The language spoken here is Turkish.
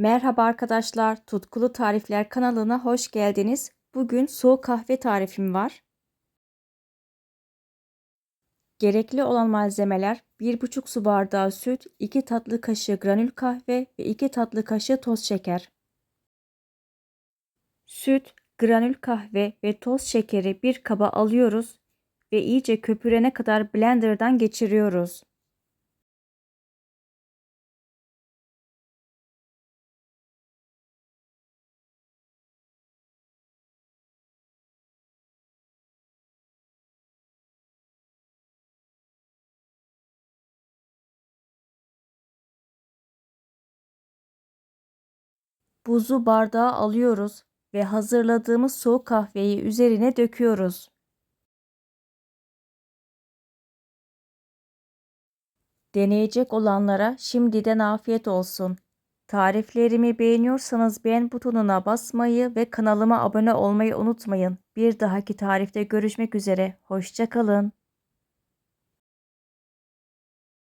Merhaba arkadaşlar, Tutkulu Tarifler kanalına hoş geldiniz. Bugün soğuk kahve tarifim var. Gerekli olan malzemeler 1,5 su bardağı süt, 2 tatlı kaşığı granül kahve ve 2 tatlı kaşığı toz şeker. Süt, granül kahve ve toz şekeri bir kaba alıyoruz ve iyice köpürene kadar blenderdan geçiriyoruz. Buzu bardağa alıyoruz ve hazırladığımız soğuk kahveyi üzerine döküyoruz. Deneyecek olanlara şimdiden afiyet olsun. Tariflerimi beğeniyorsanız beğen butonuna basmayı ve kanalıma abone olmayı unutmayın. Bir dahaki tarifte görüşmek üzere. Hoşçakalın.